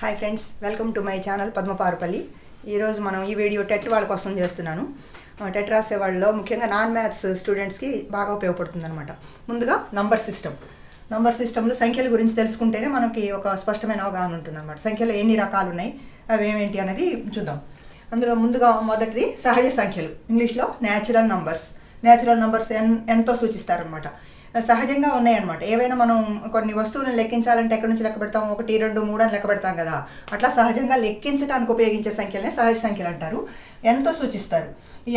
Hi friends welcome to my channel Padmaparupalli ఈరోజు మనం ఈ వీడియో టెట్ వాళ్ళ కోసం చేస్తున్నాను. టెట్ రాసే వాళ్ళలో ముఖ్యంగా నాన్ మ్యాథ్స్ స్టూడెంట్స్కి బాగా ఉపయోగపడుతుంది అనమాట ముందుగా నంబర్ సిస్టమ్. నంబర్ సిస్టంలో సంఖ్యల గురించి తెలుసుకుంటేనే మనకి ఒక స్పష్టమైన అవగాహన ఉంటుంది అనమాట సంఖ్యలో ఎన్ని రకాలు ఉన్నాయి అవి ఏమేంటి అనేది చూద్దాం. అందులో ముందుగా మొదటిది సహజ సంఖ్యలు. ఇంగ్లీష్లో natural numbers natural numbers N ఎంతో సూచిస్తారనమాట సహజంగా ఉన్నాయన్నమాట. ఏవైనా మనం కొన్ని వస్తువులను లెక్కించాలంటే ఎక్కడి నుంచి లెక్క పెడతాం ఒకటి రెండు మూడు అని లెక్క పెడతాం కదా. అట్లా సహజంగా లెక్కించడానికి ఉపయోగించే సంఖ్యలనే సహజ సంఖ్యలు అంటారు. ఎంతో సూచిస్తారు.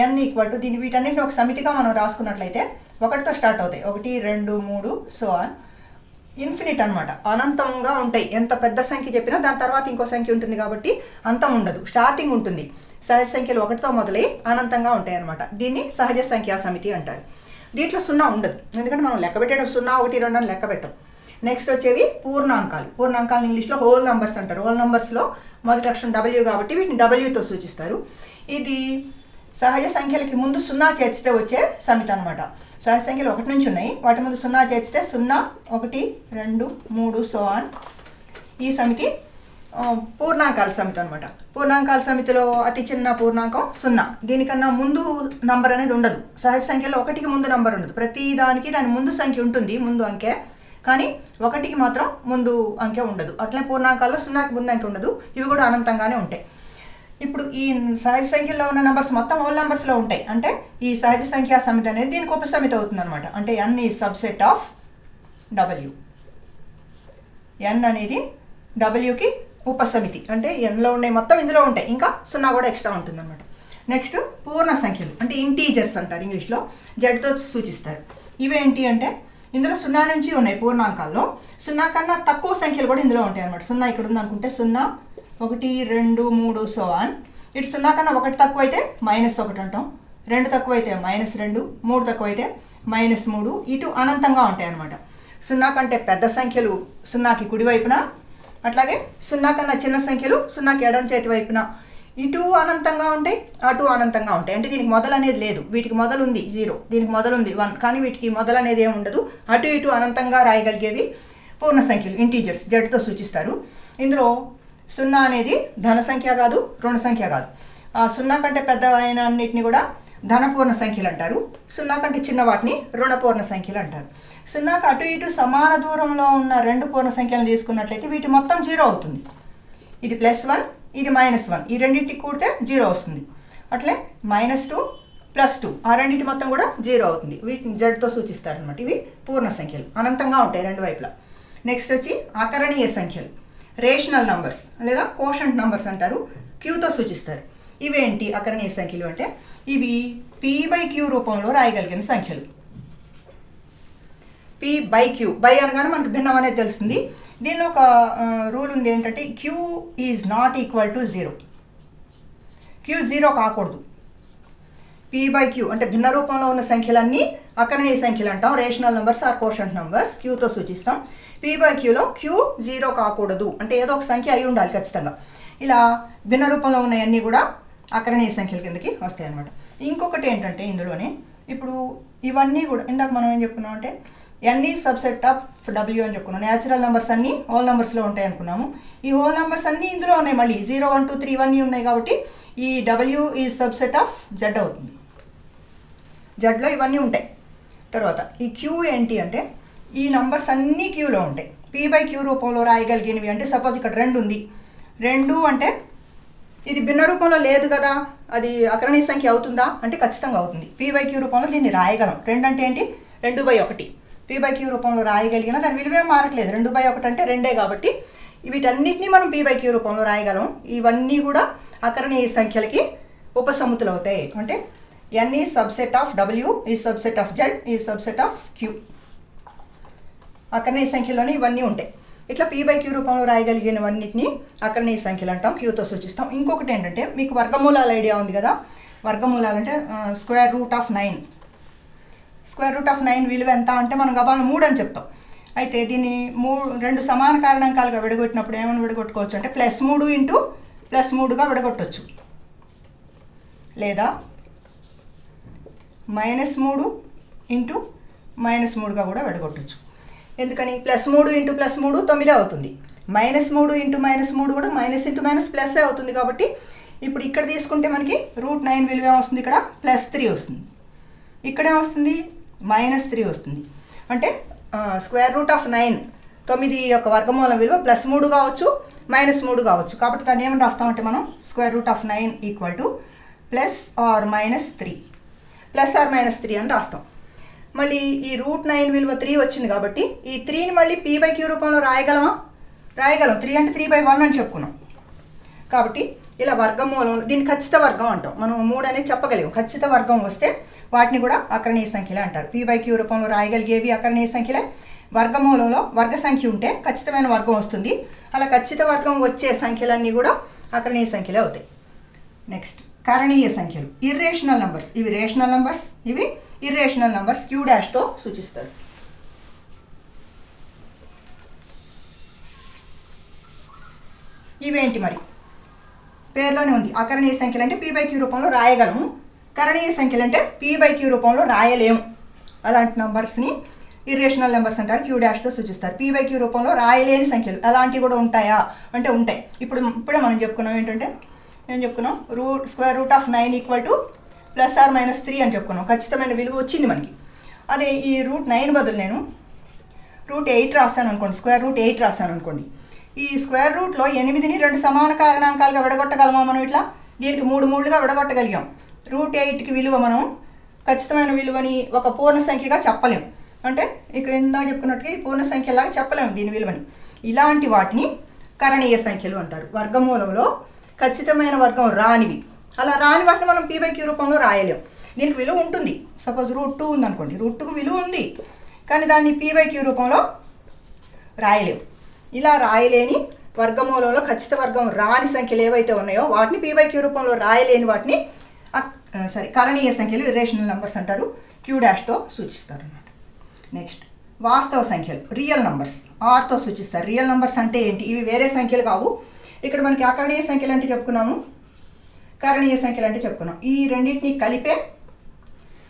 ఎన్ ఈక్వల్ టు దీని వీటన్నిటిని ఒక సమితిగా మనం రాసుకున్నట్లయితే ఒకటితో స్టార్ట్ అవుతాయి. ఒకటి రెండు మూడు సో ఆన్ ఇన్ఫినిట్ అనమాట అనంతంగా ఉంటాయి. ఎంత పెద్ద సంఖ్య చెప్పినా దాని తర్వాత ఇంకో సంఖ్య ఉంటుంది కాబట్టి అంతం ఉండదు. స్టార్టింగ్ ఉంటుంది. సహజ సంఖ్యలు ఒకటితో మొదలై అనంతంగా ఉంటాయి అనమాట దీన్ని సహజ సంఖ్యా సమితి అంటారు. దీంట్లో సున్నా ఉండదు. ఎందుకంటే మనం లెక్క పెట్టడం సున్నా ఒకటి రెండు అని లెక్క పెట్టం. నెక్స్ట్ వచ్చేవి పూర్ణాంకాలు. పూర్ణాంకాలు ఇంగ్లీష్లో హోల్ నంబర్స్ అంటారు. హోల్ నంబర్స్లో మొదటి అక్షరం డబ్ల్యూ కాబట్టి వీటిని డబ్ల్యూతో సూచిస్తారు. ఇది సహజ సంఖ్యలకి ముందు సున్నా చేర్చితే వచ్చే సమిత అనమాట సహజ సంఖ్యలు ఒకటి నుంచి ఉన్నాయి. వాటి ముందు సున్నా చేర్చితే సున్నా ఒకటి రెండు మూడు సో ఆన్ ఈ సమితి పూర్ణాంకాల సమితి అనమాట పూర్ణాంకాల సమితిలో అతి చిన్న పూర్ణాంకం సున్నా. దీనికన్నా ముందు నంబర్ అనేది ఉండదు. సహజ సంఖ్యలో ఒకటికి ముందు నంబర్ ఉండదు. ప్రతి దానికి దాని ముందు సంఖ్య ఉంటుంది ముందు అంకె. కానీ ఒకటికి మాత్రం ముందు అంకె ఉండదు. అట్లే పూర్ణాంకాల్లో సున్నాకి ముందు అంకె ఉండదు. ఇవి కూడా అనంతంగానే ఉంటాయి. ఇప్పుడు ఈ సహజ సంఖ్యలో ఉన్న నెంబర్స్ మొత్తం హోల్ నెంబర్స్లో ఉంటాయి. అంటే ఈ సహజ సంఖ్యా సమితి అనేది దీనికి ఉపసమితి అవుతుంది అనమాట అంటే ఎన్ ఈ సబ్సెట్ ఆఫ్ డబ్ల్యూ ఎన్ అనేది డబ్ల్యూకి ఉపసమితి. అంటే ఎన్లో ఉన్నాయి మొత్తం ఇందులో ఉంటాయి. ఇంకా సున్నా కూడా ఎక్స్ట్రా ఉంటుంది అనమాట నెక్స్ట్ పూర్ణ సంఖ్యలు. అంటే ఇంటీజర్స్ అంటారు ఇంగ్లీష్లో. జడ్తో సూచిస్తారు. ఇవేంటి అంటే ఇందులో సున్నా నుంచి ఉన్నాయి పూర్ణాంకాల్లో. సున్నా కన్నా తక్కువ సంఖ్యలు కూడా ఇందులో ఉంటాయి అనమాట సున్నా ఇక్కడ ఉంది అనుకుంటే సున్నా ఒకటి రెండు మూడు సో ఆన్ ఇటు సున్నా కన్నా ఒకటి తక్కువ అయితే మైనస్ ఒకటి అంటాం. రెండు తక్కువ అయితే మైనస్ రెండు మూడు తక్కువ అయితే మైనస్ మూడు. ఇటు అనంతంగా ఉంటాయి అనమాట సున్నా కంటే పెద్ద సంఖ్యలు సున్నాకి కుడివైపున అట్లాగే సున్నా కన్నా చిన్న సంఖ్యలు సున్నాకి ఎడం చేతి వైపున. ఇటు అనంతంగా ఉంటాయి అటు అనంతంగా ఉంటాయి. అంటే దీనికి మొదలు అనేది లేదు. వీటికి మొదలు ఉంది జీరో. దీనికి మొదలు ఉంది వన్. కానీ వీటికి మొదలు అనేది ఏమి ఉండదు. అటు ఇటు అనంతంగా రాయగలిగేవి పూర్ణ సంఖ్యలు ఇంటీజర్స్ జడ్తో సూచిస్తారు. ఇందులో సున్నా అనేది ధన సంఖ్య కాదు రుణ సంఖ్య కాదు. ఆ సున్నా కంటే పెద్ద అయిన అన్నిటిని కూడా ధనపూర్ణ సంఖ్యలు అంటారు. సున్నా కంటే చిన్న వాటిని రుణపూర్ణ సంఖ్యలు అంటారు. సున్నాకు అటు ఇటు సమాన దూరంలో ఉన్న రెండు పూర్ణ సంఖ్యలను తీసుకున్నట్లయితే వీటి మొత్తం జీరో అవుతుంది. ఇది ప్లస్ వన్ ఇది మైనస్ వన్. ఈ రెండింటికి కూడితే జీరో వస్తుంది. అట్లే మైనస్ టూ ప్లస్ టూ. ఆ రెండింటి మొత్తం కూడా జీరో అవుతుంది. వీటిని జడ్తో సూచిస్తారు అనమాట ఇవి పూర్ణ సంఖ్యలు. అనంతంగా ఉంటాయి రెండు వైపులా. నెక్స్ట్ వచ్చి అకరణీయ సంఖ్యలు. రేషనల్ నంబర్స్ లేదా కోషంట్ నంబర్స్ అంటారు. క్యూతో సూచిస్తారు. ఇవేంటి అకరణీయ సంఖ్యలు అంటే? ఇవి పీ బై క్యూ రూపంలో రాయగలిగిన సంఖ్యలు. పి బై క్యూ బై అనగానే మనకు భిన్నం అనేది తెలుస్తుంది. దీనిలో ఒక రూల్ ఉంది ఏంటంటే Q is not equal to zero Q zero కాకూడదు. పి బై క్యూ అంటే భిన్న రూపంలో ఉన్న సంఖ్యలన్నీ అకరణీయ సంఖ్యలు అంటాం. Rational numbers or quotient numbers క్యూతో సూచిస్తాం. పి బై క్యూలో క్యూ జీరో కాకూడదు. అంటే ఏదో ఒక సంఖ్య అయి ఉండాలి ఖచ్చితంగా. ఇలా భిన్న రూపంలో ఉన్నాయన్నీ కూడా అకరణీయ సంఖ్యల కిందకి వస్తాయి అనమాట ఇంకొకటి ఏంటంటే ఇందులోనే ఇప్పుడు ఇవన్నీ కూడా ఇందాక మనం ఏం చెప్పుకున్నాం అంటే ఎన్ని సబ్సెట్ ఆఫ్ డబ్ల్యూ అని చెప్పుకున్నాం. న్యాచురల్ నెంబర్స్ అన్నీ హోల్ నెంబర్స్లో ఉంటాయి అనుకున్నాము. ఈ హోల్ నెంబర్స్ అన్నీ ఇందులో ఉన్నాయి మళ్ళీ. జీరో వన్ టూ త్రీ ఇవన్నీ ఉన్నాయి కాబట్టి ఈ డబ్ల్యూ ఈ సబ్సెట్ ఆఫ్ జెడ్ అవుతుంది. జెడ్లో ఇవన్నీ ఉంటాయి. తర్వాత ఈ క్యూ ఏంటి అంటే ఈ నంబర్స్ అన్నీ క్యూలో ఉంటాయి. పీ బై క్యూ రూపంలో రాయగలిగినవి అంటే సపోజ్ ఇక్కడ రెండు ఉంది. రెండు అంటే ఇది భిన్న రూపంలో లేదు కదా. అది అకరణీయ సంఖ్య అవుతుందా? అంటే ఖచ్చితంగా అవుతుంది. పీ బై క్యూ రూపంలో దీన్ని రాయగలం. రెండు అంటే ఏంటి? రెండు బై ఒకటి. పీ బై క్యూ రూపంలో రాయగలిగిన దాని విలువే మారట్లేదు. రెండు బై ఒకటి అంటే రెండే కాబట్టి వీటన్నిటిని మనం పీ బై క్యూ రూపంలో రాయగలం. ఇవన్నీ కూడా అకరణీయ సంఖ్యలకి ఉపసమితులు అవుతాయి అంటే ఎన్ ఈ సబ్సెట్ ఆఫ్ డబ్ల్యూ ఈ సబ్సెట్ ఆఫ్ జెడ్ ఈ సబ్సెట్ ఆఫ్ క్యూ అకరణీయ సంఖ్యలోనే ఇవన్నీ ఉంటాయి. ఇట్లా పీ బై క్యూ రూపంలో రాయగలిగినవన్నిటిని అకరణీయ సంఖ్యలు అంటాం. క్యూతో సూచిస్తాం. ఇంకొకటి ఏంటంటే మీకు వర్గమూలాల ఐడియా ఉంది కదా? వర్గమూలాలు అంటే square root of nine square root of nine విలువ ఎంత అంటే మనం గబాలను మూడు అని చెప్తాం. అయితే దీన్ని మూ రెండు సమాన కారణాంకాలుగా విడగొట్టినప్పుడు ఏమైనా విడగొట్టుకోవచ్చు అంటే ప్లస్ మూడు ఇంటూ ప్లస్ మూడుగా విడగొట్టవచ్చు లేదా మైనస్ మూడు ఇంటూ మైనస్ మూడుగా కూడా విడగొట్టచ్చు. ఎందుకని? ప్లస్ మూడు ఇంటూ ప్లస్ మూడు తొమ్మిది అవుతుంది. మైనస్ మూడు ఇంటూ మైనస్ మూడు కూడా మైనస్ ఇంటూ మైనస్ ప్లస్ అవుతుంది కాబట్టి ఇప్పుడు ఇక్కడ తీసుకుంటే మనకి రూట్ నైన్ విలువ ఏమొస్తుంది ఇక్కడ? ప్లస్ త్రీ వస్తుంది. ఇక్కడే వస్తుంది మైనస్ త్రీ వస్తుంది. అంటే స్క్వేర్ రూట్ ఆఫ్ నైన్ తొమ్మిది యొక్క వర్గమూలం విలువ ప్లస్ మూడు కావచ్చు మైనస్ మూడు కావచ్చు. కాబట్టి దాన్ని ఏమని రాస్తామంటే మనం? Square root of nine equal to plus or minus three plus or minus three అని రాస్తాం. మళ్ళీ ఈ రూట్ నైన్ విలువ త్రీ వచ్చింది కాబట్టి ఈ త్రీని మళ్ళీ పీ బై క్యూ రూపంలో రాయగలమా? రాయగలం. త్రీ అంటే త్రీ బై వన్ అని చెప్పుకున్నాం. కాబట్టి ఇలా వర్గమూలం దీన్ని ఖచ్చిత వర్గం అంటాం. మనం మూడు అనేది చెప్పగలిగాం. ఖచ్చిత వర్గం వస్తే వాటిని కూడా అకరణీయ సంఖ్యలే అంటారు. పీ బై క్యూ రూపంలో రాయగలిగేవి అకరణీయ సంఖ్యలే. వర్గమూలంలో వర్గ సంఖ్య ఉంటే ఖచ్చితమైన వర్గం వస్తుంది. అలా ఖచ్చిత వర్గం వచ్చే సంఖ్యలన్నీ కూడా అకరణీయ సంఖ్యలే అవుతాయి. నెక్స్ట్ కరణీయ సంఖ్యలు. ఇర్రేషనల్ నంబర్స్ ఇవి రేషనల్ నంబర్స్ ఇవి ఇర్రేషనల్ నంబర్స్ క్యూ డాష్తో సూచిస్తారు. ఇవేంటి మరి? పేర్లోనే ఉంది. అకరణీయ సంఖ్యలు అంటే పీ బై క్యూ రూపంలో రాయగలము. కరణీయ సంఖ్యలు అంటే పీ బై క్యూ రూపంలో రాయలేము. అలాంటి నంబర్స్ని ఇర్రేషనల్ నెంబర్స్ అంటారు. క్యూ డాష్తో సూచిస్తారు. పీ బై క్యూ రూపంలో రాయలేని సంఖ్యలు అలాంటివి కూడా ఉంటాయా? అంటే ఉంటాయి. ఇప్పుడు ఇప్పుడే మనం చెప్పుకున్నాం ఏంటంటే ఏం చెప్పుకున్నాం? Root square root of nine equal to plus or minus three అని చెప్పుకున్నాం. ఖచ్చితమైన విలువ వచ్చింది మనకి. అదే ఈ రూట్ నైన్ బదులు నేను రూట్ ఎయిట్ రాశాను అనుకోండి. స్క్వేర్ రూట్ ఎయిట్ రాశాను అనుకోండి. ఈ స్క్వేర్ రూట్లో ఎనిమిదిని రెండు సమాన కారణాంకాలుగా విడగొట్టగలమా మనం ఇట్లా? దీనికి మూడు మూడుగా విడగొట్టగలిగాం. రూట్ ఎయిట్కి విలువ మనం ఖచ్చితమైన విలువని ఒక పూర్ణ సంఖ్యగా చెప్పలేం. అంటే ఇక ఇందాక చెప్పుకున్నట్టుగా ఈ పూర్ణ సంఖ్యలాగా చెప్పలేము దీని విలువని. ఇలాంటి వాటిని కరణీయ సంఖ్యలు అంటారు. వర్గమూలంలో ఖచ్చితమైన వర్గం రానివి. అలా రాని వాటిని మనం పీ బై క్యూ రూపంలో రాయలేం. దీనికి విలువ ఉంటుంది. సపోజ్ రూట్ టూ ఉందనుకోండి. రూట్ టూకు విలువ ఉంది. కానీ దాన్ని పీ బై క్యూ రూపంలో రాయలేం. ఇలా రాయలేని వర్గమూలంలో ఖచ్చిత వర్గం రాని సంఖ్యలు ఏవైతే ఉన్నాయో వాటిని పీ బై క్యూ రూపంలో రాయలేని వాటిని సారీ కరణీయ సంఖ్యలు ఇరేషనల్ నంబర్స్ అంటారు. క్యూ డాష్తో సూచిస్తారు అనమాట నెక్స్ట్ వాస్తవ సంఖ్యలు రియల్ నంబర్స్ ఆర్తో సూచిస్తారు. రియల్ నంబర్స్ అంటే ఏంటి? ఇవి వేరే సంఖ్యలు కావు. ఇక్కడ మనకి అకరణీయ సంఖ్యలు అంటే చెప్పుకున్నాము. కరణీయ సంఖ్యలు అంటే చెప్పుకున్నాం. ఈ రెండింటిని కలిపే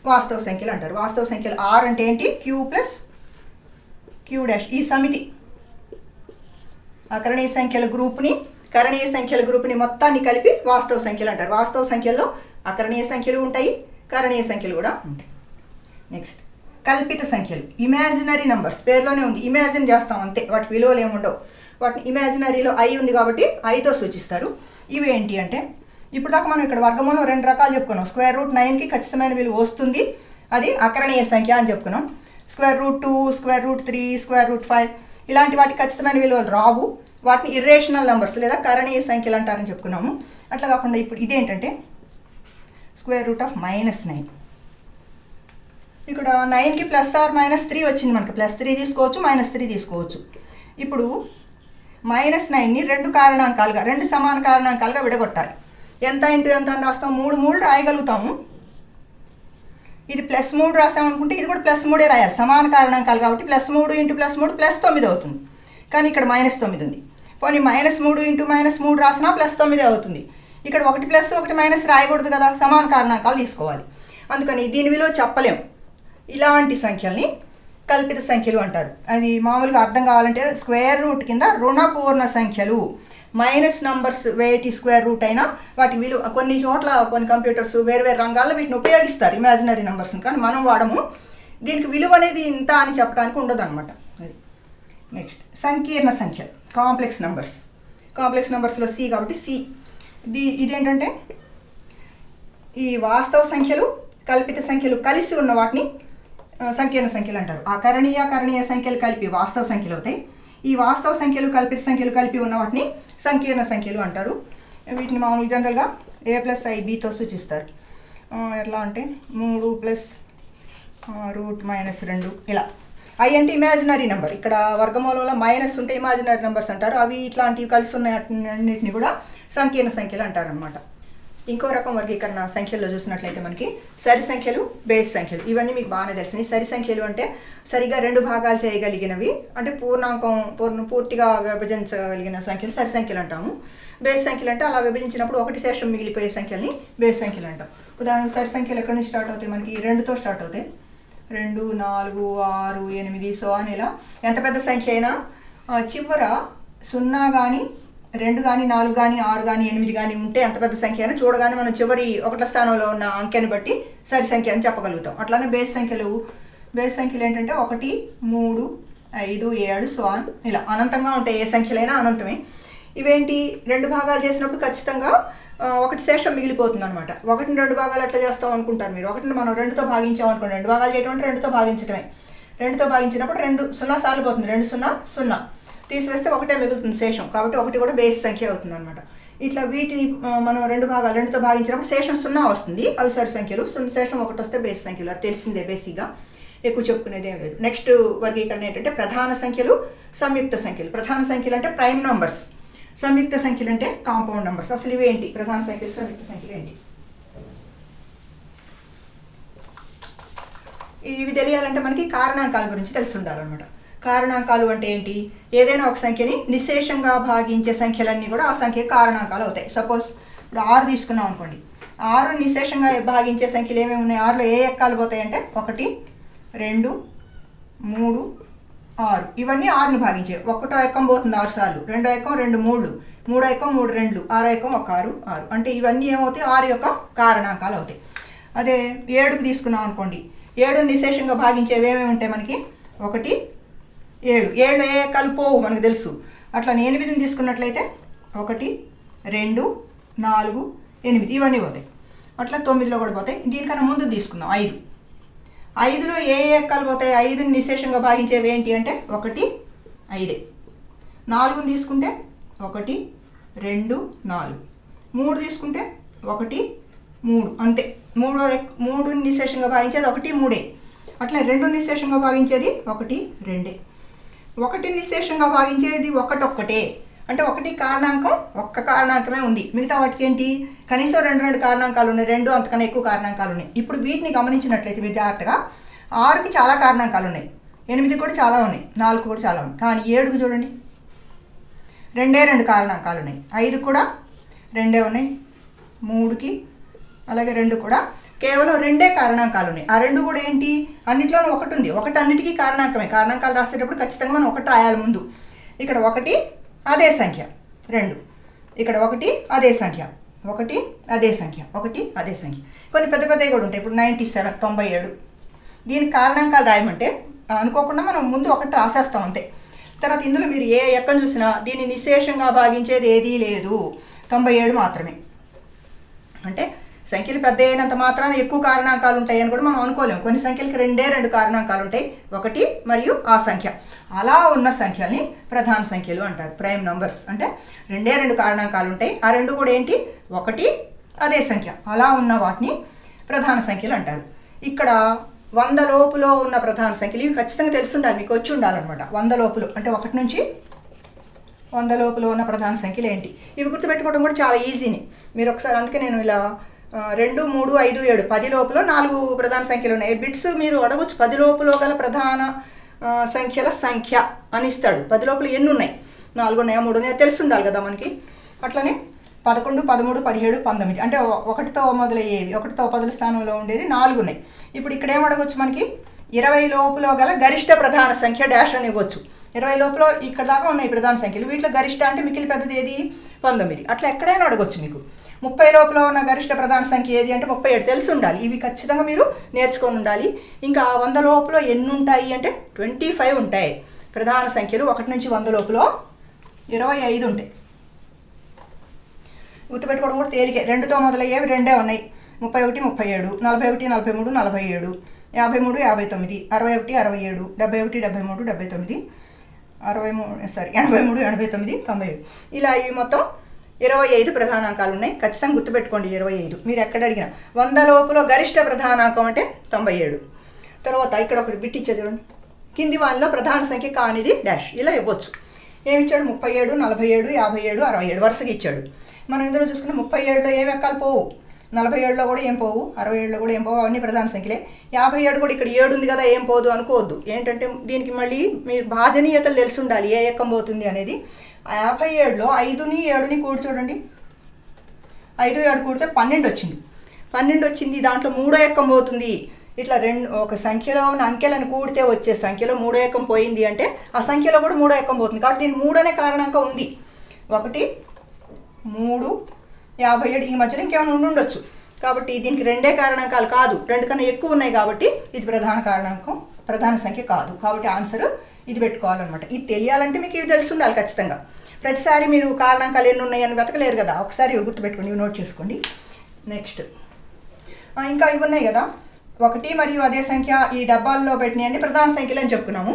వాస్తవ సంఖ్యలు అంటారు. వాస్తవ సంఖ్యలు ఆర్ అంటే ఏంటి? క్యూ ప్లస్ క్యూ డాష్ ఈ సమితి అకరణీయ సంఖ్యల గ్రూప్ని కరణీయ సంఖ్యల గ్రూప్ని మొత్తాన్ని కలిపి వాస్తవ సంఖ్యలు అంటారు. వాస్తవ సంఖ్యల్లో అకరణీయ సంఖ్యలు ఉంటాయి కరణీయ సంఖ్యలు కూడా ఉంటాయి. నెక్స్ట్ కల్పిత సంఖ్యలు. ఇమాజినరీ నంబర్స్ పేర్లోనే ఉంది. ఇమాజిన్ చేస్తాం అంతే. వాటి విలువలు ఏముండవు. వాటిని ఇమాజినరీలో ఐ ఉంది కాబట్టి ఐతో సూచిస్తారు. ఇవి ఏంటి అంటే ఇప్పుడు దాకా మనం ఇక్కడ వర్గమూలం రెండు రకాలు చెప్పుకున్నాం. స్క్వేర్ రూట్ నైన్కి ఖచ్చితమైన విలువ వస్తుంది. అది అకరణీయ సంఖ్య అని చెప్పుకున్నాం. Square root two square root three square root five ఇలాంటి వాటికి ఖచ్చితమైన విలువలు రావు. వాటిని ఇర్రేషనల్ నంబర్స్ లేదా కరణీయ సంఖ్యలు అంటారని చెప్పుకున్నాము. అట్లా కాకుండా ఇప్పుడు ఇదేంటంటే square root of minus nine. ఇక్కడ నైన్కి ప్లస్ ఆర్ మైనస్ త్రీ వచ్చింది మనకి. ప్లస్ త్రీ తీసుకోవచ్చు మైనస్ త్రీ తీసుకోవచ్చు. ఇప్పుడు మైనస్ నైన్ని రెండు కారణాంకాలుగా రెండు సమాన కారణాంకాలుగా విడగొట్టాలి. ఎంత ఇంటూ ఎంత అని రాస్తాం? మూడు మూడు రాయగలుగుతాము. ఇది ప్లస్ మూడు రాసామనుకుంటే ఇది కూడా ప్లస్ మూడే రాయాలి. సమాన కారణాంకాలు కాబట్టి ప్లస్ మూడు ఇంటూ ప్లస్ మూడు ప్లస్ తొమ్మిది అవుతుంది. కానీ ఇక్కడ మైనస్ తొమ్మిది ఉంది. పోనీ మైనస్ మూడు ఇంటూ మైనస్ మూడు రాసినా ప్లస్ తొమ్మిదే అవుతుంది. ఇక్కడ ఒకటి ప్లస్ ఒకటి మైనస్ రాయకూడదు కదా. సమాన కారణాంకాలు తీసుకోవాలి. అందుకని దీని విలువ చెప్పలేం. ఇలాంటి సంఖ్యల్ని కల్పిత సంఖ్యలు అంటారు. అది మామూలుగా అర్థం కావాలంటే స్క్వేర్ రూట్ కింద రుణపూర్ణ సంఖ్యలు మైనస్ నంబర్స్ వేటి స్క్వేర్ రూట్ అయినా వాటి విలువ కొన్ని చోట్ల కొన్ని కంప్యూటర్స్ వేరు వేరు రంగాల్లో వీటిని ఉపయోగిస్తారు ఇమాజినరీ నంబర్స్ని. కానీ మనం వాడము దీనికి విలువ అనేది ఇంత అని చెప్పడానికి ఉండదు అనమాట అది నెక్స్ట్. సంకీర్ణ సంఖ్య కాంప్లెక్స్ నెంబర్స్. కాంప్లెక్స్ నెంబర్స్లో సి కాబట్టి సి. ఇది ఇదేంటంటే ఈ వాస్తవ సంఖ్యలు కల్పిత సంఖ్యలు కలిసి ఉన్న వాటిని సంకీర్ణ సంఖ్యలు అంటారు. అకరణీయ కరణీయ సంఖ్యలు కలిపి వాస్తవ సంఖ్యలు అవుతాయి. ఈ వాస్తవ సంఖ్యలు కల్పిత సంఖ్యలు కలిపి ఉన్న వాటిని సంకీర్ణ సంఖ్యలు అంటారు. వీటిని మామూలు జనరల్గా ఏ ప్లస్ ఐ బీతో సూచిస్తారు. ఎట్లా అంటే మూడు ప్లస్ రూట్ మైనస్ రెండు ఇలా. ఐ అంటే ఇమాజినరీ నెంబర్ ఇక్కడ వర్గమూలంలో మైనస్ ఉంటే ఇమాజినరీ నెంబర్స్ అంటారు. అవి ఇట్లాంటివి కలిసి ఉన్న అన్నింటిని కూడా సంకీర్ణ సంఖ్యలు అంటారనమాట ఇంకో రకం వర్గీకరణ సంఖ్యల్లో చూసినట్లయితే మనకి సరి సంఖ్యలు బేస్ సంఖ్యలు. ఇవన్నీ మీకు బాగానే తెలిసినాయి సరి సంఖ్యలు అంటే సరిగా రెండు భాగాలు చేయగలిగినవి అంటే పూర్ణాంకం పూర్ణ పూర్తిగా విభజించగలిగిన సంఖ్యలు సరి సంఖ్యలు అంటాము. బేస్ సంఖ్యలు అంటే అలా విభజించినప్పుడు ఒకటి శేషం మిగిలిపోయే సంఖ్యల్ని బేస్ సంఖ్యలు అంటాం. ఉదాహరణకు సరి సంఖ్యలు ఎక్కడి నుంచి స్టార్ట్ అవుతాయి? మనకి రెండుతో స్టార్ట్ అవుతాయి. రెండు నాలుగు ఆరు ఎనిమిది సో అని ఇలా ఎంత పెద్ద సంఖ్య అయినా చివర సున్నా కానీ రెండు కానీ నాలుగు కానీ ఆరు కానీ ఎనిమిది కానీ ఉంటే ఎంత పెద్ద సంఖ్య అని చూడగానే మనం చివరి ఒకట స్థానంలో ఉన్న అంకెని బట్టి సరి సంఖ్య అని చెప్పగలుగుతాం. అట్లానే బేస్ సంఖ్యలు బేస్ సంఖ్యలు ఏంటంటే ఒకటి మూడు ఐదు ఏడు స్వాన్ ఇలా అనంతంగా ఉంటాయి. ఏ సంఖ్యలైనా అనంతమే. ఇవేంటి? రెండు భాగాలు చేసినప్పుడు ఖచ్చితంగా ఒకటి శేషం మిగిలిపోతుంది అనమాట ఒకటిని రెండు భాగాలు అట్లా చేస్తాం అనుకుంటారు మీరు? ఒకటిని మనం రెండుతో భాగించాం అనుకోండి. రెండు భాగాలు చేయడం అంటే రెండుతో భాగించడమే రెండుతో భాగించినప్పుడు రెండు సున్నా సార్లు పోతుంది. రెండు సున్నా సున్నా. తీసివేస్తే ఒకటే మిగులుతుంది శేషం. కాబట్టి ఒకటి కూడా బేస్ సంఖ్య అవుతుంది అనమాట ఇట్లా వీటిని మనం రెండు భాగాలు రెండుతో భాగించినప్పుడు శేషం సున్నా వస్తుంది. అవిసారి సంఖ్యలు సున్నా శేషం ఒకటి వస్తే బేస్ సంఖ్యలు. అది తెలిసిందే బేసిక్గా. ఎక్కువ చెప్పుకునేది ఏం లేదు. నెక్స్ట్ వర్గీకరణ ఏంటంటే ప్రధాన సంఖ్యలు సంయుక్త సంఖ్యలు. ప్రధాన సంఖ్యలు అంటే ప్రైమ్ నంబర్స్. సంయుక్త సంఖ్యలు అంటే కాంపౌండ్ నంబర్స్. అసలు ఇవేంటి ప్రధాన సంఖ్యలు సంయుక్త సంఖ్యలు ఏంటి? ఇవి తెలియాలంటే మనకి కారణాంకాల గురించి తెలిసి ఉండాలన్నమాట. కారణాంకాలు అంటే ఏంటి? ఏదైనా ఒక సంఖ్యని నిశేషంగా భాగించే సంఖ్యలన్నీ కూడా ఆ సంఖ్య కారణాంకాలు అవుతాయి. సపోజ్ ఇప్పుడు ఆరు తీసుకున్నాం అనుకోండి. ఆరు నిశేషంగా భాగించే సంఖ్యలు ఏమేమి ఉన్నాయి? ఆరులో ఏ ఎక్కాలు పోతాయంటే ఒకటి రెండు మూడు ఆరు. ఇవన్నీ ఆరుని భాగించే. ఒకటో ఎక్కం పోతుంది ఆరు సార్లు. రెండో ఎక్కం రెండు మూడు. మూడో ఎక్కం మూడు రెండు. ఆరో ఎక్కం ఒక ఆరు ఆరు. అంటే ఇవన్నీ ఏమవుతాయి? ఆరు యొక్క కారణాంకాలు అవుతాయి. అదే ఏడుకు తీసుకున్నాం అనుకోండి. ఏడు నిశేషంగా భాగించేవి ఏమేమి ఉంటాయి మనకి? ఒకటి ఏడు. ఏడు ఏ కలిపోవు పోవు మనకు తెలుసు. అట్లా ఎనిమిదిని తీసుకున్నట్లయితే ఒకటి రెండు నాలుగు ఎనిమిది. ఇవన్నీ పోతాయి. అట్లా తొమ్మిదిలో కూడా పోతాయి. దీనికన్నా ముందు తీసుకుందాం. ఐదు. ఐదులో ఏ ఏ పోతాయి? ఐదుని నిశేషంగా భాగించేవి ఏంటి అంటే ఒకటి ఐదే. నాలుగుని తీసుకుంటే ఒకటి రెండు నాలుగు. మూడు తీసుకుంటే ఒకటి మూడు. అంతే. మూడో మూడుని నిశేషంగా భాగించేది ఒకటి మూడే. అట్లా రెండు నిశేషంగా భాగించేది ఒకటి రెండే. ఒకటి నిశేషంగా భాగించేది ఒకటొక్కటే. అంటే ఒకటి కారణాంకం ఒక్క కారణాంకమే ఉంది. మిగతా వాటికి ఏంటి? కనీసం రెండు రెండు కారణాంకాలు ఉన్నాయి. రెండు అంతకన్నా ఎక్కువ కారణాంకాలు ఉన్నాయి. ఇప్పుడు వీటిని గమనించినట్లయితే మీరు జాగ్రత్తగా ఆరుకి చాలా కారణాంకాలు ఉన్నాయి. ఎనిమిది కూడా చాలా ఉన్నాయి. నాలుగు కూడా చాలా ఉన్నాయి. కానీ ఏడుకు చూడండి. రెండే రెండు కారణాంకాలు ఉన్నాయి. ఐదు కూడా రెండే ఉన్నాయి. మూడుకి అలాగే రెండు కూడా కేవలం రెండే కారణాంకాలు ఉన్నాయి ఆ రెండు కూడా ఏంటి? అన్నిట్లోనూ ఒకటి ఉంది ఒకటి అన్నిటికీ కారణాంకమే. కారణాంకాలు రాసేటప్పుడు ఖచ్చితంగా మనం ఒకటి రాయాలి ముందు. ఇక్కడ ఒకటి అదే సంఖ్య. రెండు. ఇక్కడ ఒకటి అదే సంఖ్య. ఒకటి అదే సంఖ్య. ఒకటి అదే సంఖ్య. కొన్ని పెద్ద పెద్దవి కూడా ఉంటాయి. ఇప్పుడు నైంటీ సెవెన్ తొంభై ఏడు. దీనికి కారణాంకాలు రాయమంటే అనుకోకుండా మనం ముందు ఒకటి రాసేస్తాం అంతే. తర్వాత ఇందులో మీరు ఏ ఎక్కడ చూసినా దీన్ని నిశేషంగా భాగించేది ఏదీ లేదు. తొంభై ఏడు మాత్రమే. అంటే సంఖ్యలు పెద్ద అయినంత మాత్రాన ఎక్కువ కారణాంకాలు ఉంటాయి అని కూడా మనం అనుకోలేము కొన్ని సంఖ్యలకి రెండే రెండు కారణాంకాలు ఉంటాయి. ఒకటి మరియు ఆ సంఖ్య. అలా ఉన్న సంఖ్యల్ని ప్రధాన సంఖ్యలు అంటారు. Prime numbers. అంటే రెండే రెండు కారణాంకాలు ఉంటాయి. ఆ రెండు కూడా ఏంటి? ఒకటి అదే సంఖ్య. అలా ఉన్న వాటిని ప్రధాన సంఖ్యలు అంటారు. ఇక్కడ వంద లోపులో ఉన్న ప్రధాన సంఖ్యలు ఇవి ఖచ్చితంగా తెలుసుండాలి మీకు వచ్చి ఉండాలన్నమాట. వంద లోపులు. అంటే ఒకటి నుంచి వంద లోపల ఉన్న ప్రధాన సంఖ్యలు ఏంటి? ఇవి గుర్తుపెట్టుకోవడం కూడా చాలా ఈజీని మీరు ఒకసారి అందుకే నేను ఇలా రెండు మూడు ఐదు ఏడు పది లోపల నాలుగు ప్రధాన సంఖ్యలు ఉన్నాయి. బిట్స్ మీరు అడగొచ్చు. పది లోపల గల ప్రధాన సంఖ్యల సంఖ్య అని ఇస్తాడు. పది లోపల ఎన్ని ఉన్నాయి? నాలుగు ఉన్నాయా? మూడు ఉన్నాయా? తెలిసి ఉండాలి కదా మనకి. అట్లనే పదకొండు పదమూడు పదిహేడు పంతొమ్మిది. అంటే ఒకటితో మొదలయ్యేవి ఒకటితో పదుల స్థానంలో ఉండేది నాలుగు ఉన్నాయి. ఇప్పుడు ఇక్కడ ఏం అడగొచ్చు మనకి? ఇరవై లోపులో గల గరిష్ట ప్రధాన సంఖ్య డాష్ అని ఇవ్వచ్చు. ఇరవై లోపల ఇక్కడ దాకా ఉన్నాయి ప్రధాన సంఖ్యలు. వీటిలో గరిష్ట అంటే మిగిలి పెద్దది ఏది? పంతొమ్మిది. అట్లా ఎక్కడైనా అడగొచ్చు మీకు. ముప్పై లోపల ఉన్న గరిష్ట ప్రధాన సంఖ్య ఏది అంటే ముప్పై ఏడు. తెలిసి ఉండాలి. ఇవి ఖచ్చితంగా మీరు నేర్చుకొని ఉండాలి. ఇంకా వంద లోపల ఎన్ని ఉంటాయి అంటే ట్వంటీ ఫైవ్ ఉంటాయి. ప్రధాన సంఖ్యలు ఒకటి నుంచి వంద లోపల ఇరవై ఐదు ఉంటాయి. గుర్తుపెట్టుకోవడం కూడా తేలికే. రెండుతో మొదలయ్యేవి రెండే ఉన్నాయి. ముప్పై ఒకటి ముప్పై ఏడు. నలభై ఒకటి నలభై మూడు నలభై ఏడు. యాభై మూడు యాభై తొమ్మిది. అరవై ఒకటి అరవై ఏడు. డెబ్బై ఒకటి డెబ్బై మూడు డెబ్బై తొమ్మిది. అరవై మూడు సారీ ఎనభై మూడు ఎనభై తొమ్మిది తొంభై ఏడు. ఇలా ఇవి మొత్తం ఇరవై ఐదు ప్రధానాంకాలు ఉన్నాయి ఖచ్చితంగా గుర్తుపెట్టుకోండి ఇరవై ఐదు. మీరు ఎక్కడ అడిగినా. వంద లోపులో గరిష్ట ప్రధానాంకం అంటే తొంభై ఏడు. తర్వాత ఇక్కడ ఒకటి బిట్ ఇచ్చే చూడండి. కింది వానిలో ప్రధాన సంఖ్య కానిది డాష్. ఇలా ఇవ్వచ్చు. ఏమిచ్చాడు ముప్పై ఏడు నలభై ఏడు యాభై ఏడు అరవై ఏడు వరుసగా ఇచ్చాడు. మనం ఇందులో చూసుకున్న ముప్పై ఏడులో ఏం ఎక్కాలి? పోవు. నలభై ఏడులో కూడా ఏం పోవు? అరవై ఏడులో కూడా ఏం పోవు? అవన్నీ ప్రధాన సంఖ్యలే. యాభై ఏడు కూడా ఇక్కడ ఏడు ఉంది కదా ఏం పోదు అనుకోవద్దు. ఏంటంటే దీనికి మళ్ళీ మీరు భాజనీయతలు తెలిసి ఉండాలి. ఏ ఎక్కం పోతుంది అనేది. యాభై ఏడులో ఐదుని ఏడుని కూడి చూడండి. ఐదు ఏడు కూడితే పన్నెండు వచ్చింది. పన్నెండు వచ్చింది దాంట్లో మూడో ఎక్కం పోతుంది. ఇట్లా రెండు ఒక సంఖ్యలో ఉన్న అంకెలను కూడితే వచ్చే సంఖ్యలో మూడో ఎక్కం పోయింది అంటే ఆ సంఖ్యలో కూడా మూడో ఎక్కం పోతుంది. కాబట్టి దీని మూడనే కారణంగా ఉంది. ఒకటి మూడు యాభై ఏడు ఈ మధ్యలో ఇంకేమైనా ఉండుండొచ్చు కాబట్టి దీనికి రెండే కారణాంకాలు కాదు. రెండు కన్నా ఎక్కువ ఉన్నాయి కాబట్టి ఇది ప్రధాన కారణాంకం ప్రధాన సంఖ్య కాదు. కాబట్టి ఆన్సర్ ఇది పెట్టుకోవాలన్నమాట. ఇది తెలియాలంటే మీకు ఇవి తెలుసుండాలి ఖచ్చితంగా. ప్రతిసారి మీరు కారణాంకాలు ఎన్ని ఉన్నాయని వెతకలేరు కదా. ఒకసారి గుర్తు గుర్తుపెట్టుకోండి ఇవి నోట్ చేసుకోండి. నెక్స్ట్ ఇంకా ఇవి ఉన్నాయి కదా. ఒకటి మరియు అదే సంఖ్య ఈ డబ్బాల్లో పెట్టినవన్నీ ప్రధాన సంఖ్యలు అని చెప్పుకున్నాము.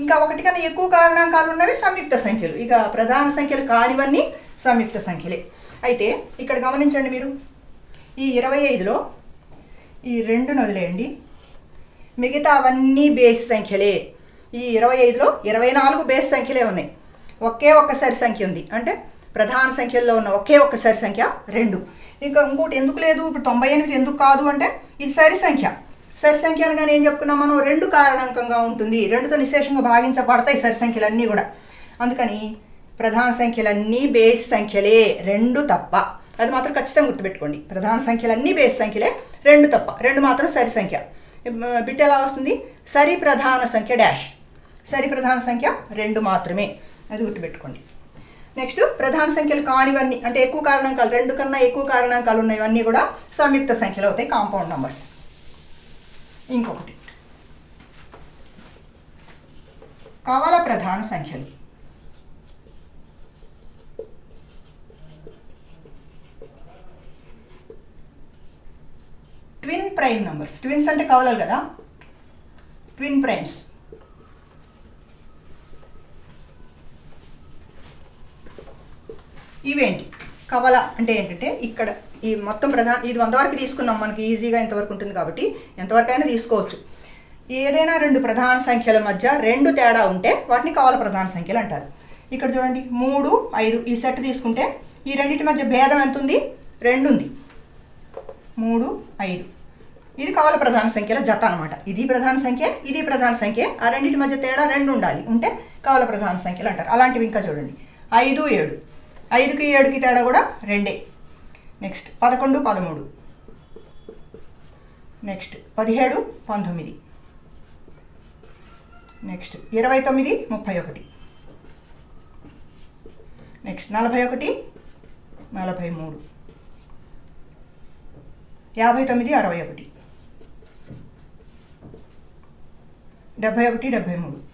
ఇంకా ఒకటి కన్నా ఎక్కువ కారణాంకాలు ఉన్నవి సంయుక్త సంఖ్యలు. ఇక ప్రధాన సంఖ్యలు కానివన్నీ సంయుక్త సంఖ్యలే. అయితే ఇక్కడ గమనించండి మీరు. ఈ ఇరవై ఐదులో ఈ రెండును వదిలేయండి. మిగతా అవన్నీ బేస్ సంఖ్యలే. ఈ ఇరవై ఐదులో ఇరవై నాలుగు బేస్ సంఖ్యలే ఉన్నాయి. ఒకే ఒక్కసారి సంఖ్య ఉంది. అంటే ప్రధాన సంఖ్యల్లో ఉన్న ఒకే ఒక్కసారి సంఖ్య రెండు. ఇంకా ఇంకోటి ఎందుకు లేదు? ఇప్పుడు తొంభై ఎనిమిది ఎందుకు కాదు అంటే ఇది సరి సంఖ్య. సరి సంఖ్య అనగానే ఏం చెప్పుకున్నాం మనం? రెండు కారణాంకంగా ఉంటుంది. రెండుతో నిశేషంగా భాగించబడతాయి సరి సంఖ్యలన్నీ కూడా. అందుకని ప్రధాన సంఖ్యలన్నీ బేస్ సంఖ్యలే రెండు తప్ప. అది మాత్రం ఖచ్చితంగా గుర్తుపెట్టుకోండి. ప్రధాన సంఖ్యలన్నీ బేస్ సంఖ్యలే రెండు తప్ప. రెండు మాత్రం సరి సంఖ్య. బిట్ ఎలా వస్తుంది? సరి ప్రధాన సంఖ్య డాష్. సరి ప్రధాన సంఖ్య రెండు మాత్రమే. అది గుర్తుపెట్టుకోండి. నెక్స్ట్ ప్రధాన సంఖ్యలు కానివన్నీ అంటే ఎక్కువ కారణాంకాలు రెండు కన్నా ఎక్కువ కారణాంకాలు ఉన్నవన్నీ కూడా సంయుక్త సంఖ్యలు అవుతాయి కాంపౌండ్ నంబర్స్ ఇంకొకటి. కవల ప్రధాన సంఖ్యలు? ట్విన్ ప్రైమ్ నంబర్స్ ట్విన్స్ అంటే కవలలు కదా? ట్విన్ ప్రైమ్స్ ఇవేంటి? కవల అంటే ఏంటంటే ఇక్కడ ఈ మొత్తం ప్రధాన ఇది వంద వరకు తీసుకున్నాం మనకి ఈజీగా ఎంతవరకు ఉంటుంది కాబట్టి ఎంతవరకు అయినా తీసుకోవచ్చు. ఏదైనా రెండు ప్రధాన సంఖ్యల మధ్య రెండు తేడా ఉంటే వాటిని కవల ప్రధాన సంఖ్యలు అంటారు. ఇక్కడ చూడండి మూడు ఐదు ఈ సెట్ తీసుకుంటే ఈ రెండింటి మధ్య భేదం ఎంత ఉంది రెండు ఉంది మూడు ఐదు. ఇది కవల ప్రధాన సంఖ్యల జత అనమాట ఇది ప్రధాన సంఖ్య ఇది ప్రధాన సంఖ్య. ఆ రెండింటి మధ్య తేడా రెండు ఉండాలి. ఉంటే కవల ప్రధాన సంఖ్యలు అంటారు. అలాంటివి ఇంకా చూడండి. ఐదు ఏడు. ఐదుకి ఏడుకి తేడా కూడా రెండే. నెక్స్ట్ పదకొండు పదమూడు. నెక్స్ట్ పదిహేడు పంతొమ్మిది. నెక్స్ట్ ఇరవై తొమ్మిది ముప్పై ఒకటి. నెక్స్ట్ నలభై ఒకటి నలభై మూడు. యాభై తొమ్మిది అరవై ఒకటి. డెబ్భై ఒకటి డెబ్భై మూడు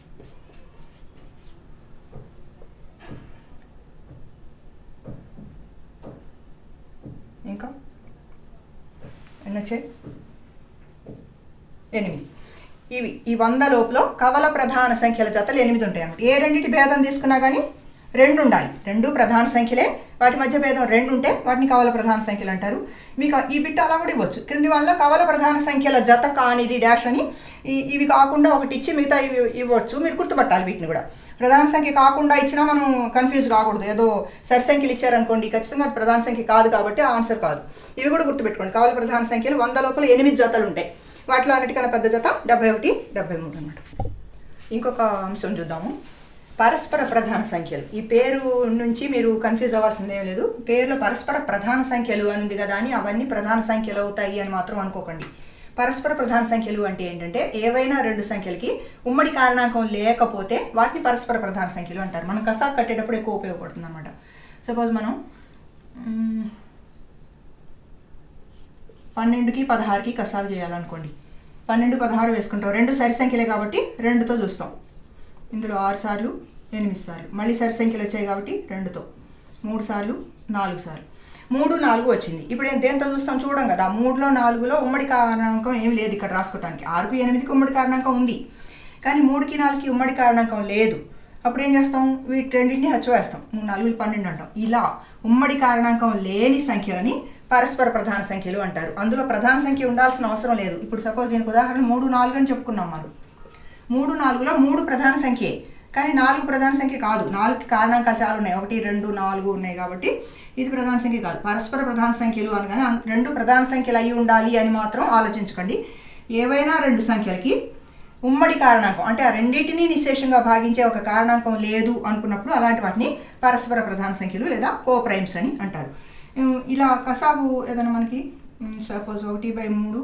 ఇంకా ఎన్ని వచ్చాయి ఎనిమిది. ఇవి ఈ వంద లోపల కవల ప్రధాన సంఖ్యల జతలు ఎనిమిది ఉంటాయి అన్నమాట ఏ రెండింటి భేదం తీసుకున్నా కానీ రెండు ఉండాలి. రెండు ప్రధాన సంఖ్యలే వాటి మధ్య భేదం రెండు ఉంటే వాటిని కవల ప్రధాన సంఖ్యలు అంటారు. మీకు ఈ బిట్ అలా కూడా ఇవ్వచ్చు. క్రింది వల్ల కవల ప్రధాన సంఖ్యల జత కానిది డాష్ అని ఇవి కాకుండా ఒకటి ఇచ్చి మిగతా ఇవి ఇవ్వచ్చు. మీరు గుర్తుపట్టాలి వీటిని కూడా. ప్రధాన సంఖ్య కాకుండా ఇచ్చినా మనం కన్ఫ్యూజ్ కాకూడదు. ఏదో సరి సంఖ్యలు ఇచ్చారనుకోండి ఖచ్చితంగా అది ప్రధాన సంఖ్య కాదు కాబట్టి ఆన్సర్ కాదు. ఇవి కూడా గుర్తుపెట్టుకోండి. కావాలి ప్రధాన సంఖ్యలు వంద లోపల ఎనిమిది జతలు ఉంటాయి. వాటిలో అన్నిటికన్నా పెద్ద జత డెబ్బై ఒకటి డెబ్బై మూడు అనమాట ఇంకొక అంశం చూద్దాము. పరస్పర ప్రధాన సంఖ్యలు. ఈ పేరు నుంచి మీరు కన్ఫ్యూజ్ అవ్వాల్సిందేం లేదు. పేరులో పరస్పర ప్రధాన సంఖ్యలు అని ఉంది కదా అని అవన్నీ ప్రధాన సంఖ్యలు అవుతాయి అని మాత్రం అనుకోకండి. పరస్పర ప్రధాన సంఖ్యలు అంటే ఏంటంటే ఏవైనా రెండు సంఖ్యలకి ఉమ్మడి కారణాంకం లేకపోతే వాటిని పరస్పర ప్రధాన సంఖ్యలు అంటారు. మనం కసాక్ కట్టేటప్పుడు ఎక్కువ ఉపయోగపడుతుంది అనమాట సపోజ్ మనం పన్నెండుకి పదహారుకి కసాలు చేయాలనుకోండి. పన్నెండు పదహారు వేసుకుంటాం. రెండు సరి సంఖ్యలే కాబట్టి రెండుతో చూస్తాం. ఇందులో ఆరు సార్లు ఎనిమిది సార్లు. మళ్ళీ సరి సంఖ్యలు వచ్చాయి కాబట్టి రెండుతో. మూడు సార్లు నాలుగు సార్లు. మూడు నాలుగు వచ్చింది. ఇప్పుడు ఏం దేంతో చూస్తాం చూడం కదా మూడులో నాలుగులో ఉమ్మడి కారణాంకం ఏమి లేదు ఇక్కడ రాసుకోవడానికి ఆరుకు ఎనిమిదికి ఉమ్మడి కారణాంకం ఉంది. కానీ మూడుకి నాలుగుకి ఉమ్మడి కారణాంకం లేదు. అప్పుడు ఏం చేస్తాం? వీటి రెండింటిని హచ్చు వేస్తాం మూడు నాలుగు పన్నెండు అంటాం. ఇలా ఉమ్మడి కారణాంకం లేని సంఖ్యలని పరస్పర ప్రధాన సంఖ్యలు అంటారు. అందులో ప్రధాన సంఖ్య ఉండాల్సిన అవసరం లేదు. ఇప్పుడు సపోజ్ దీనికి ఉదాహరణ మూడు నాలుగు అని చెప్పుకున్నాం మనం. మూడు నాలుగులో మూడు ప్రధాన సంఖ్యే. కానీ నాలుగు ప్రధాన సంఖ్య కాదు. నాలుగు కారణాంకాలు చాలా ఉన్నాయి. ఒకటి రెండు నాలుగు ఉన్నాయి కాబట్టి ఇది ప్రధాన సంఖ్య కాదు. పరస్పర ప్రధాన సంఖ్యలు అనగానే రెండు ప్రధాన సంఖ్యలు అయి ఉండాలి అని మాత్రం ఆలోచించకండి. ఏవైనా రెండు సంఖ్యలకి ఉమ్మడి కారణాంకం అంటే ఆ రెండింటిని నిశేషంగా భాగించే ఒక కారణాంకం లేదు అనుకున్నప్పుడు అలాంటి వాటిని పరస్పర ప్రధాన సంఖ్యలు లేదా కో ప్రైమ్స్ అని అంటారు. ఇలా కసాగు ఏదైనా మనకి సపోజ్ ఒకటి బై మూడు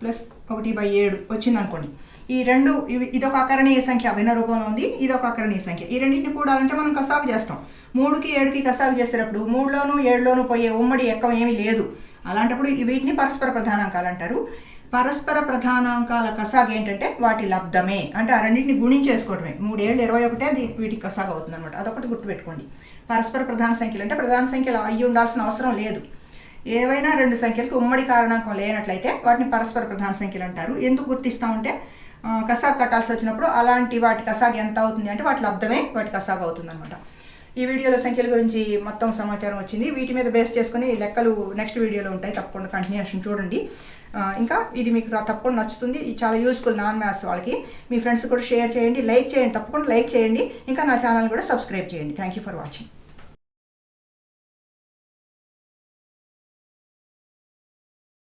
ప్లస్ ఒకటి బై ఏడు వచ్చింది అనుకోండి ఈ రెండు ఇవి ఇదొక అకరణీయ సంఖ్య భిన్న రూపంలో ఉంది ఇదొక అకరణీయ సంఖ్య. ఈ రెండింటిని కూడాలంటే మనం కసాగు చేస్తాం. మూడుకి ఏడుకి కసాగు చేసేటప్పుడు మూడులోను ఏడులోను పోయే ఉమ్మడి ఎక్కం ఏమీ లేదు. అలాంటప్పుడు వీటిని పరస్పర ప్రధానాంకాలు అంటారు. పరస్పర ప్రధానాంకాల కసాగ్ ఏంటంటే వాటి లబ్ధమే. అంటే ఆ రెండింటిని గుణించేసుకోవడమే మూడేళ్ళు ఇరవై ఒకటే వీటికి కసాగు అవుతుంది అనమాట అదొకటి గుర్తుపెట్టుకోండి. పరస్పర ప్రధాన సంఖ్యలు అంటే ప్రధాన సంఖ్యలు అయ్యి ఉండాల్సిన అవసరం లేదు. ఏవైనా రెండు సంఖ్యలకు ఉమ్మడి కారణాంకం లేనట్లయితే వాటిని పరస్పర ప్రధాన సంఖ్యలు అంటారు. ఎందుకు గుర్తిస్తామంటే కసాగ్ కట్టాల్సి వచ్చినప్పుడు అలాంటి వాటి కసాగ్ ఎంత అవుతుంది అంటే వాటి లబ్ధమే వాటి కసాగ్ అవుతుంది అనమాట ఈ వీడియోలో సంఖ్యల గురించి మొత్తం సమాచారం వచ్చింది. వీటి మీద బేస్ చేసుకుని లెక్కలు నెక్స్ట్ వీడియోలో ఉంటాయి. తప్పకుండా కంటిన్యూషన్ చూడండి. ఇంకా ఇది మీకు తప్పకుండా నచ్చుతుంది. చాలా యూస్ఫుల్ నాన్ మ్యాథ్స్ వాళ్ళకి మీ ఫ్రెండ్స్ కూడా షేర్ చేయండి. లైక్ చేయండి. తప్పకుండా లైక్ చేయండి. ఇంకా నా ఛానల్ కూడా సబ్స్క్రైబ్ చేయండి. Thank you for watching.